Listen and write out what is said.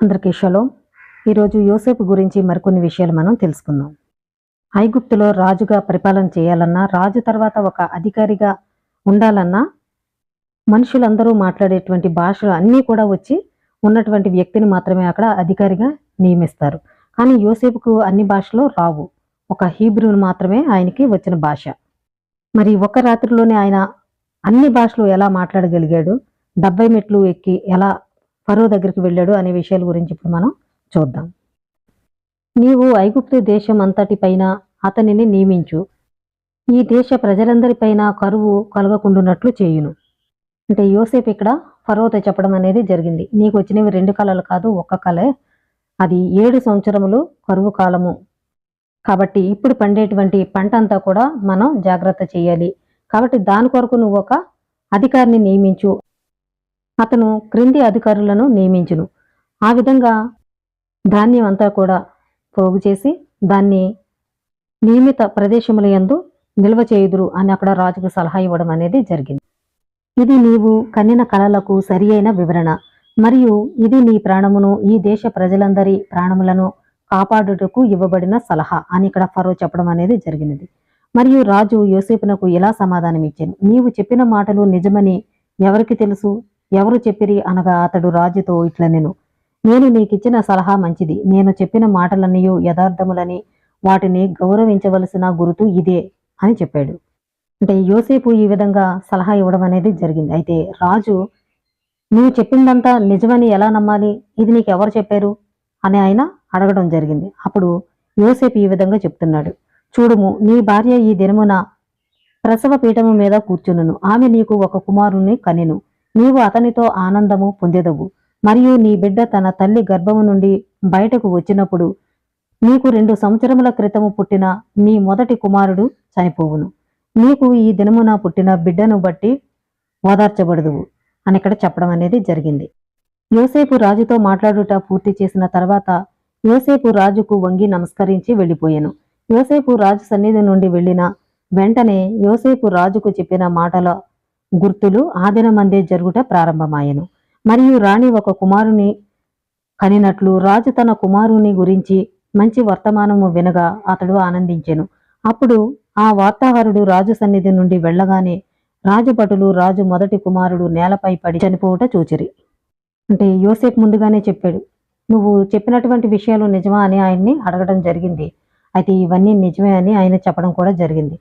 అందరికీ షలో. ఈరోజు యోసేపు గురించి మరికొన్ని విషయాలు మనం తెలుసుకుందాం. ఐగుప్తులో రాజుగా పరిపాలన చేయాలన్నా రాజు తర్వాత ఒక అధికారిగా ఉండాలన్నా మనుషులందరూ మాట్లాడేటువంటి భాషలు అన్నీ కూడా వచ్చి ఉన్నటువంటి వ్యక్తిని మాత్రమే అక్కడ అధికారిగా నియమిస్తారు. కానీ యోసేపుకు అన్ని భాషలు రావు. ఒక హీబ్రూను మాత్రమే ఆయనకి వచ్చిన భాష. మరి ఒక రాత్రిలోనే ఆయన అన్ని భాషలు ఎలా మాట్లాడగలిగాడు? డెబ్బై మెట్లు ఎక్కి ఎలా ఫరో దగ్గరికి వెళ్ళాడు అనే విషయాల గురించి ఇప్పుడు మనం చూద్దాం. నీవు ఐగుప్తు దేశం అంతటి పైన అతనిని నియమించు. ఈ దేశ ప్రజలందరిపైన కరువు కలగకుండునట్లు చేయును. అంటే యోసేపు ఇక్కడ ఫరోతో చెప్పడం అనేది జరిగింది. నీకు వచ్చినవి రెండు కళలు కాదు ఒక్క కళే. అది ఏడు సంవత్సరములు కరువు కాలము. కాబట్టి ఇప్పుడు పండేటువంటి పంట అంతా కూడా మనం జాగ్రత్త చేయాలి. కాబట్టి దాని కొరకు నువ్వు ఒక అధికారిని నియమించు. అతను క్రింది అధికారులను నియమించును. ఆ విధంగా ధాన్యం అంతా కూడా పోగు చేసి దాన్ని నియమిత ప్రదేశముల యందు నిల్వ చేయుదురు అని అక్కడ రాజుకు సలహా ఇవ్వడం అనేది జరిగింది. ఇది నీవు కన్నిన కళలకు సరి అయిన వివరణ. మరియు ఇది నీ ప్రాణమును ఈ దేశ ప్రజలందరి ప్రాణములను కాపాడుటకు ఇవ్వబడిన సలహా అని ఇక్కడ ఫరో చెప్పడం అనేది జరిగినది. మరియు రాజు యోసేపునకు ఇలా సమాధానం ఇచ్చాను నీవు చెప్పిన మాటలు నిజమని ఎవరికి తెలుసు? ఎవరు చెప్పిరి అనగా అతడు రాజుతో ఇట్ల నేను. నేను నీకిచ్చిన సలహా మంచిది. నేను చెప్పిన మాటలన్నీ యథార్థములని వాటిని గౌరవించవలసిన గురుతు ఇదే అని చెప్పాడు. అంటే యోసేపు ఈ విధంగా సలహా ఇవ్వడం అనేది జరిగింది. అయితే రాజు నువ్వు చెప్పిందంతా నిజమని ఎలా నమ్మాలి? ఇది నీకు ఎవరు చెప్పారు? అని ఆయన అడగడం జరిగింది. అప్పుడు యోసేపు ఈ విధంగా చెప్తున్నాడు. చూడుము నీ భార్య ఈ దినమున ప్రసవ పీఠము మీద కూర్చునును. ఆమె నీకు ఒక కుమారుని కనెను. నీవు అతనితో ఆనందము పొందెదవు. మరియు నీ బిడ్డ తన తల్లి గర్భము నుండి బయటకు వచ్చినప్పుడు నీకు రెండు సంవత్సరముల క్రితము పుట్టిన నీ మొదటి కుమారుడు చనిపోవును. నీకు ఈ దినమున పుట్టిన బిడ్డను బట్టి ఓదార్చబడదువు అని ఇక్కడ చెప్పడం అనేది జరిగింది. యోసేపు రాజుతో మాట్లాడుట పూర్తి చేసిన తర్వాత యోసేపు రాజుకు వంగి నమస్కరించి వెళ్ళిపోయాను. యోసేపు రాజు సన్నిధి నుండి వెళ్ళిన వెంటనే యోసేపు రాజుకు చెప్పిన మాటల గుర్తులు ఆదినమందే జరుగుట ప్రారంభమాయెను. మరియు రాణి ఒక కుమారుని కనినట్లు రాజు తన కుమారుని గురించి మంచి వర్తమానము వినగా అతడు ఆనందించెను. అప్పుడు ఆ వార్తాహరుడు రాజు సన్నిధి నుండి వెళ్ళగానే రాజభటులు రాజు మొదటి కుమారుడు నేలపై పడి చనిపోవుట చూచిరి. అంటే యోసేపు ముందుగానే చెప్పాడు నువ్వు చెప్పినటువంటి విషయాలు నిజమా అని ఆయన్ని అడగడం జరిగింది. అయితే ఇవన్నీ నిజమే అని ఆయన చెప్పడం కూడా జరిగింది.